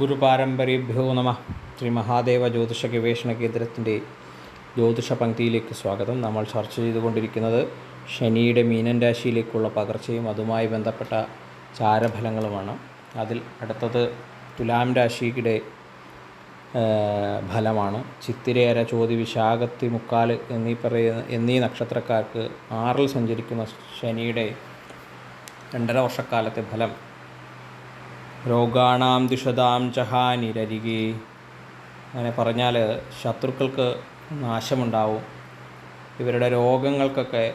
ഗുരുപാരമ്പര്യേഭ്യോ നമ. ശ്രീ മഹാദേവ ജ്യോതിഷ ഗവേഷണ കേന്ദ്രത്തിന്റെ ജ്യോതിഷ പങ്ക്തിയിലേക്ക് സ്വാഗതം. നമ്മൾ ചർച്ച ചെയ്തുകൊണ്ടിരിക്കുന്നത് ശനിയുടെ മീനൻ രാശിയിലേക്കുള്ള പകർച്ചയും അതുമായി ബന്ധപ്പെട്ട ചാരഫലങ്ങളുമാണ്. അതിൽ അടുത്തത് തുലാം രാശിയുടെ ഫലമാണ്. ചിത്തിരേര ചോതി വിശാഖത്തി മുക്കാൽ എന്നീ പറയുന്ന എന്നീ നക്ഷത്രക്കാർക്ക് ആറിൽ സഞ്ചരിക്കുന്ന ശനിയുടെ രണ്ടര വർഷക്കാലത്തെ ഫലം രോഗാണാം ദിഷതാം ചഹാനിരരികെ അങ്ങനെ പറഞ്ഞാൽ ശത്രുക്കൾക്ക് നാശമുണ്ടാവും. ഇവരുടെ രോഗങ്ങൾക്കൊക്കെ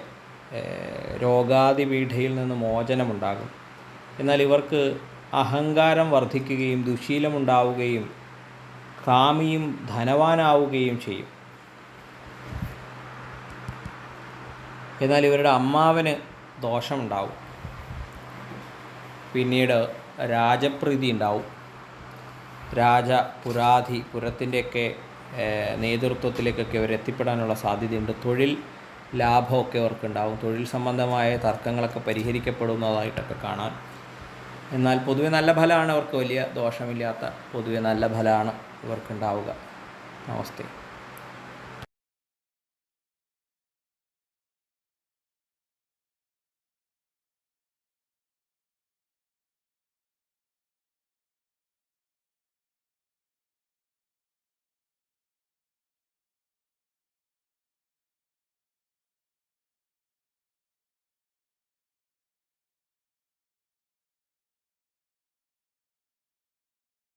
രോഗാതിപീഠയിൽ നിന്ന് മോചനമുണ്ടാകും. എന്നാൽ ഇവർക്ക് അഹങ്കാരം വർദ്ധിക്കുകയും ദുശീലമുണ്ടാവുകയും കാമിയും ധനവാനാവുകയും ചെയ്യും. എന്നാൽ ഇവരുടെ അമ്മാവന് ദോഷമുണ്ടാവും. പിന്നീട് രാജപ്രീതി ഉണ്ടാവും രാജ പുരാധി പുരത്തിന്റെയൊക്കെ നേതൃത്വത്തിലേക്കൊക്കെ അവർ എത്തിപ്പെടാനുള്ള സാധ്യതയുണ്ട്. തൊഴിൽ ലാഭമൊക്കെ അവർക്കുണ്ടാവും. തൊഴിൽ സംബന്ധമായ തർക്കങ്ങളൊക്കെ പരിഹരിക്കപ്പെടുന്നതായിട്ടൊക്കെ കാണാൻ എന്നാൽ പൊതുവെ നല്ല ഫലമാണ് അവർക്ക് വലിയ ദോഷമില്ലാത്ത പൊതുവെ നല്ല ഫലമാണ് ഇവർക്കുണ്ടാവുക. നമസ്തേ.